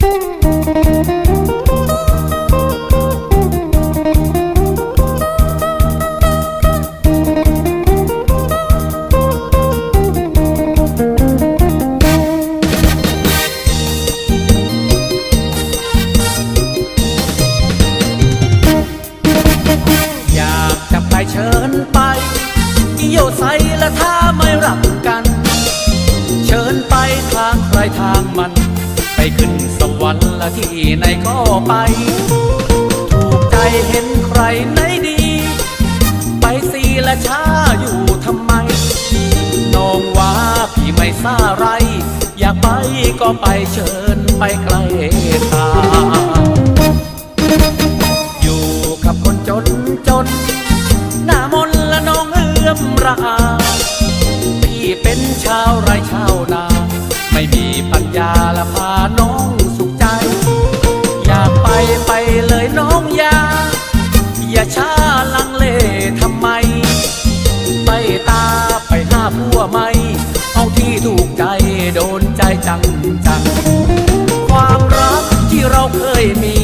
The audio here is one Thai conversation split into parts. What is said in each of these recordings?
อยากจะไปเชิญไปเอี่ยวใสและถ้าไม่รักกัน เชิญไปทางใครทางมัน ขึ้นสวรรค์ละที่ไหนก็ไป ถูกใจเห็นใครไหนดี ไปสีละช้าอยู่ทำไมน้องว่าพี่ไม่ซาไร อยากไปก็ไปเชิญไปไกลทางอยู่กับคนจนจน หน้ามนและน้องเอื้อมระอาพี่เป็นชาวไร่ชาวนา ไม่มีปั ญญาละพาน้องสุขใจ อยากไปไปเลยน้องอยา อย่าช้าลังเลทำไม ไปตาไปห้าผัวไหมเอาที่ถูกใจโดนใจจังจัง ความรักที่เราเคยมี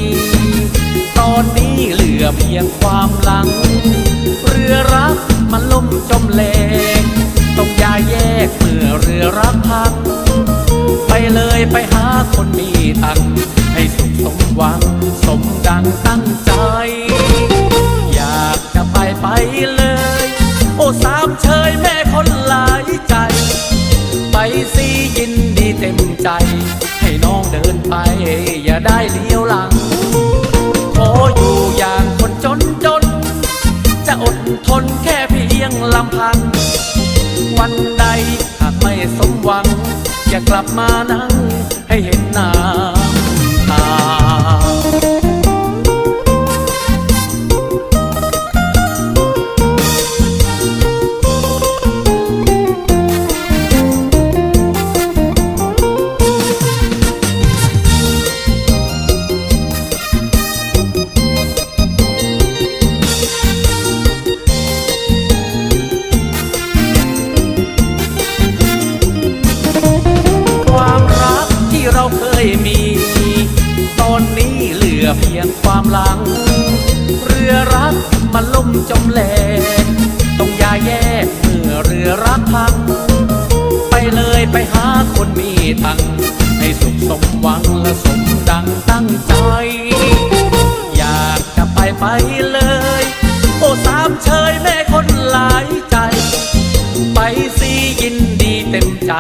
ตอนนี้เหลือเพียงความหลัง เรือรักมันล่มจมแรงต้องอย่าแยกเมื่อเรือรักพัง ไปเลยไปหาคนมีตังค์ให้สุขสมหวัง สมดังตั้งใจ อยากจะไปไปเลย โอ้สามเชยแม่คนหลายใจ ไปสิยินดีเต็มใจ ให้น้องเดินไป อย่าได้เลี้ยวหลัง ขออยู่อย่างคนจนจน จะอดทนแค่เพียงลำพัง วันใดหากไม่สมหวัง อย่ากลับมานั่งให้เห็นหน้า กมันล่มจมแหลกต้องยาแยกเมื่อเรือรักพัง ไปเลยไปหาคนมีตังค์ให้สุขสมหวังและสมดังตั้งใจ อยากจะไปไปเลย โอ้สามเชยแม่คนหลายใจ ไปสิยินดีเต็มใจ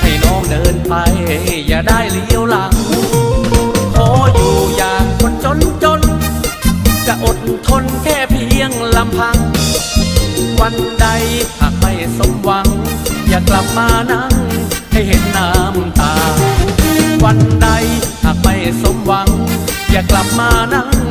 ให้น้องเดินไป อย่าได้เลี้ยวหลัง วันใดหากไม่สมหวัง อย่ากลับมานั่งให้เห็นน้ำตา วันใดหากไม่สมหวัง อย่ากลับมานั่ง